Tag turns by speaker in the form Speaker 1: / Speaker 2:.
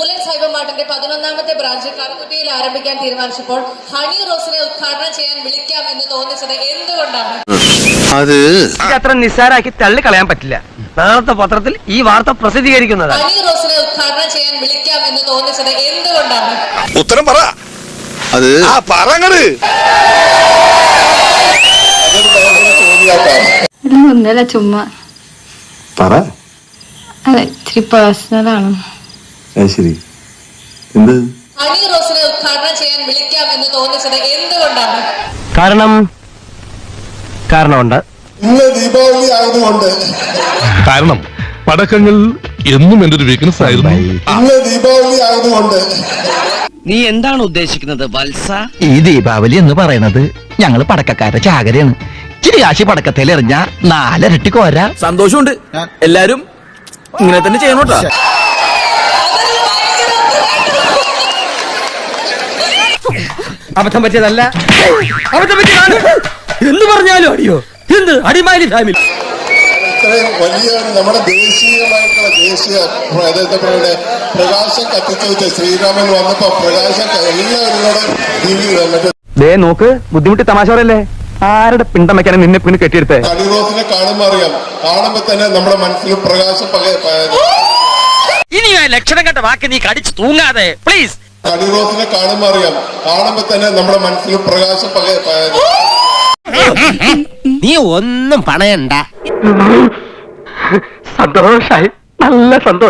Speaker 1: Bullet cyber മാർട്ടിന്റെ പതിനൊന്നാമത്തെ branch കറുകുട്ടിയിൽ ആരംഭിക്കാൻ തീരുമാനിച്ചപ്പോൾ honey റോസിനെ ഉദ്ഘാടനം ചെയ്യാൻ വിളിക്കാം എന്ന് തോന്നിച്ചത് എന്തുകൊണ്ടാണ്?
Speaker 2: അത്
Speaker 3: അത്ര നിസ്സാരാക്കി തള്ളിക്കളയാൻ പറ്റില്ല. നാളത്തെ പത്രത്തിൽ ഈ വാർത്ത പ്രസിദ്ധീകരിക്കുന്നത്
Speaker 1: ഹണി റോസിനെ ഉദ്ഘാടനം ചെയ്യാൻ വിളിക്കാം എന്ന് തോന്നിച്ചത് എന്തുകൊണ്ടാണ്?
Speaker 4: ഉത്തരം പറ.
Speaker 2: അത്
Speaker 4: ആ പറങ്ങട്.
Speaker 5: ഒന്നല്ല ചുമ്മാ.
Speaker 6: പറ.
Speaker 5: അതെ ഇച്ചിരി പേഴ്സണലാണ്
Speaker 6: അത് ശരി. എന്ത്?
Speaker 1: ഹണി റോസിനെ ഉദ്ഘാടനം ചെയ്യാൻ വിളിക്കാം എന്ന് തോന്നിച്ചത് എന്തുകൊണ്ടാണ്?
Speaker 3: കാരണം? കാരണമുണ്ട്.
Speaker 6: ഇന്ന് ദീപാവലി ആയതുകൊണ്ട്.
Speaker 4: കാരണം? പടക്കങ്ങൾ എന്നും എന്റെ ഒരു വീക്ക്നെസ് ആയിരുന്നു.
Speaker 6: ഇന്ന് ദീപാവലി ആയതുകൊണ്ട്.
Speaker 7: നീ എന്താണ് ഉദ്ദേശിക്കുന്നത് വത്സ?
Speaker 8: ഈ ദീപാവലി എന്ന് പറയുന്നത് ഞങ്ങൾ പടക്കക്കാരുടെ ചാകരയാണ്. ഇച്ചിരി കാശി പടക്കത്തിൽ എറിഞ്ഞ നാലരട്ടി കോര
Speaker 9: സന്തോഷമുണ്ട്. എല്ലാരും ഇങ്ങനെ തന്നെ ചെയ്യണോട്ടാ.
Speaker 3: അബദ്ധം പറ്റിയതല്ല. അബദ്ധം പറ്റിയതാണ്. എന്ന് പറഞ്ഞാലും അടിയോ? എന്ത്? അടിമാലി ഫാമിലി.
Speaker 6: വലിയ ഒരു നമ്മുടെ ദേശീയമായിട്ടുള്ള ദേശീയ അതായത് നമ്മുടെ പ്രകാശം കത്തിച്ചു ശ്രീരാമൻ വന്നപ്പോ പ്രകാശം എല്ലാവരും
Speaker 3: ദേ നോക്ക്. ബുദ്ധിമുട്ടി തമാശ പറയല്ലേ ആരുടെ പിണ്ടം വെക്കാനും നിന്നെ പിന്നെ കെട്ടിയെടുത്തേ?
Speaker 6: കണിറോസിനെ കാണുമ്പോ അറിയാം. കാണുമ്പോ തന്നെ നമ്മുടെ മനസ്സിൽ പ്രകാശം
Speaker 7: ഇനി ലക്ഷണം കണ്ട വാക്ക് നീ കടിച്ചു തൂങ്ങാതെ. പ്ലീസ്
Speaker 6: കണിറോസിനെ കാണുമ്പോ അറിയാം. കാണുമ്പോ തന്നെ നമ്മുടെ മനസ്സിൽ പ്രകാശം പക-
Speaker 7: നീ ഒന്നും പണയണ്ട.
Speaker 3: സന്തോഷായി. നല്ല സന്തോഷം.